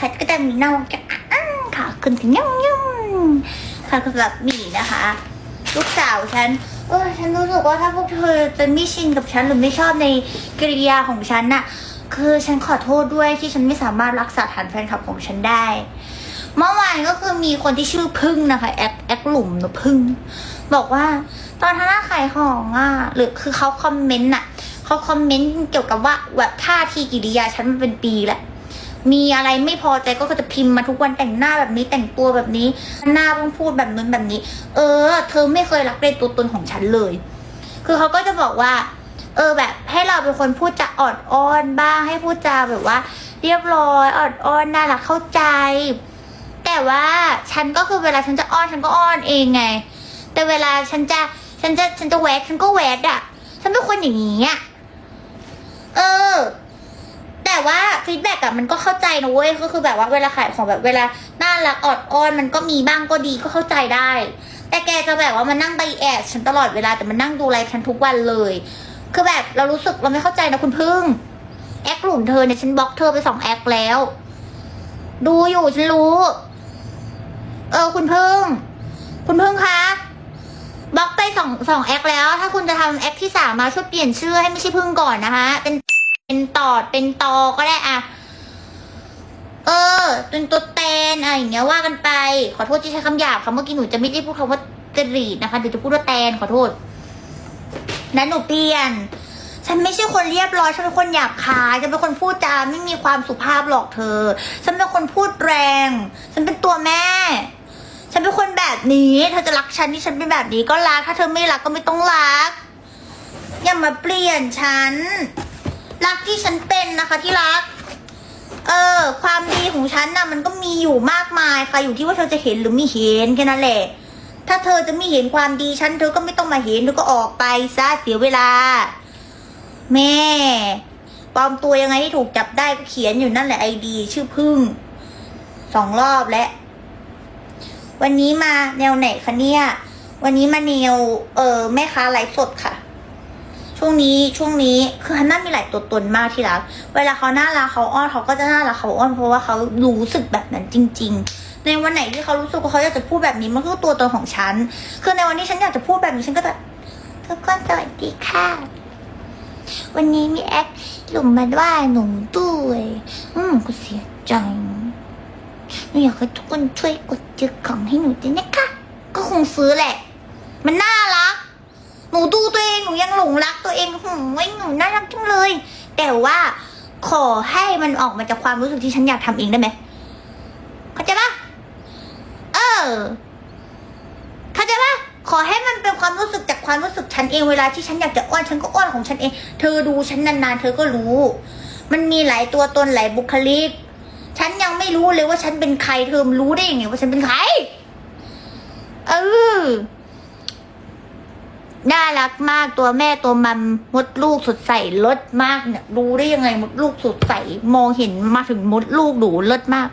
คะก็จะมีน้องจะอ้างค่ะคุณถึงยุ่งยุ่งค่ะสำหรับหมีนะคะ ลูกสาวฉันเออฉันรู้สึกว่าถ้าพวกเธอจะไม่ชินกับฉันหรือไม่ชอบในกิริยาของฉันน่ะ คือฉันขอโทษด้วยที่ฉันไม่สามารถรักษาฐานแฟนคลับของฉันได้ เมื่อวานก็คือมีคนที่ชื่อพึ่งนะคะแอคแอคหลุมนะพึ่ง บอกว่าตอนท่าหน้าขายของอะหรือคือเขาคอมเมนต์น่ะเขาคอมเมนต์เกี่ยวกับว่าแบบท่าทีกิริยาฉันมันเป็นปีแล้ว มีอะไรไม่พอใจก็จะพิมพ์มาทุกวันแต่งหน้าแบบนี้แต่งตัวแบบนี้ หน้าต้องพูดแบบนู้นแบบนี้ เออ เธอไม่เคยรักในตัวตนของฉันเลย คือเขาก็จะบอกว่า เออแบบให้เราเป็นคนพูดจาอ่อนอ้อนบ้างให้พูดจาแบบว่า เรียบร้อยอ่อนอ้อนน่ารักเข้าใจ แต่ว่าฉันก็คือเวลาฉันจะอ้อนฉันก็อ้อนเองไง แต่เวลาฉันจะฉันจะฉันจะแหวกฉันก็แหวกอะฉันเป็นคนอย่างนี้อะเออ แต่ว่าฟีดแบ็กอะมันก็เข้าใจนะเว้ยก็คือแบบว่าเวลาขายของแบบเวลาน่ารักออดอ้อนมันก็มีบ้างก็ดีก็เข้าใจได้ แต่แกจะแบบว่ามันนั่งไปแอดฉันตลอดเวลาแต่มันนั่งดูไลฟ์ฉันทุกวันเลย คือแบบเรารู้สึกเราไม่เข้าใจนะคุณพึ่งแอคหลุมเธอเนี่ยฉันบล็อกเธอไปสองแอคแล้ว ดูอยู่ฉันรู้ เออคุณพึ่ง คุณพึ่งคะบล็อกไปสองสองแอคแล้ว ถ้าคุณจะทำแอคที่สามมาช่วยเปลี่ยนชื่อให้ไม่ใช่พึ่งก่อนนะคะเป็น เป็นตอดเป็นตอก็ได้อะเออเป็นตัวแตนอะไรอย่างเงี้ยว่ากันไป ขอโทษที่ใช้คำหยาบค่ะเมื่อกี้หนูจะไม่ได้พูดคำว่าจรีดนะคะเดี๋ยวจะพูดว่าแตนขอโทษนั้นหนูเปลี่ยน ฉันไม่ใช่คนเรียบร้อยฉันเป็นคนหยาบคายฉันเป็นคนพูดจาไม่มีความสุภาพหรอกเธอ ฉันเป็นคนพูดแรง ฉันเป็นตัวแม่ ฉันเป็นคนแบบนี้ เธอจะรักฉันที่ฉันเป็นแบบนี้ก็รักถ้าเธอไม่รักก็ไม่ต้องรัก อย่ามาเปลี่ยนฉัน รักที่ฉันเป็นนะคะที่รัก เออ ความดีของฉันน่ะ มันก็มีอยู่มากมายค่ะอยู่ที่ว่าเธอจะเห็นหรือไม่เห็นแค่นั้นแหละ ถ้าเธอจะไม่เห็นความดีฉันเธอก็ไม่ต้องมาเห็นเธอก็ออกไปซะเสียเวลา แม่ปลอมตัวยังไงที่ถูกจับได้ก็เขียนอยู่นั่นแหละไอดี ชื่อพึ่งสองรอบแล้ววันนี้มาแนวไหนคะเนี่ย วันนี้มาแนวเออแม่ค้าไลฟ์สดค่ะ ช่วงนี้ช่วงนี้คือฮันน่ามีหลายตัวตนมากที่รัก เวลาเขาน่ารักเขาอ้อนเขาก็จะน่ารักเขาอ้อนเพราะว่าเขารู้สึกแบบนั้นจริง ๆ ในวันไหนที่เขารู้สึกว่าเขาอยากจะพูดแบบนี้มันคือตัวตนของฉัน คือในวันที่ฉันอยากจะพูดแบบนี้ฉันก็แบบทุกคนสวัสดีค่ะ วันนี้มีแอคหลุมมาว่าหนูด้วยอืมก็เสียใจหนูอยากให้ทุกคนช่วยกดจือของให้หนูด้วยนะคะ ก็คงซื้อแหละ มันน่ารัก หนูดูตัว ยังหลงรักตัวเองหืมไอ้ยหนูน่ารักจังเลย แต่ว่าขอให้มันออกมาจากความรู้สึกที่ฉันอยากทำเองได้ไหมเข้าใจปะเออเข้าใจปะขอให้มันเป็นความรู้สึกจากความรู้สึกฉันเองเวลาที่ฉันอยากจะอ้อนฉันก็อ้อนของฉันเอง เธอดูฉันนานๆเธอก็รู้ มันมีหลายตัวตนหลายบุคลิก ฉันยังไม่รู้เลยว่าฉันเป็นใคร เธอรู้ได้ยังไงว่าฉันเป็นใคร เออ น่ารักมากตัวแม่ตัวมัมมดลูกสดใสลดมากเนี่ยรู้ได้ยังไงมดลูกสดใสมองเห็นมาถึงมดลูกดูลดมาก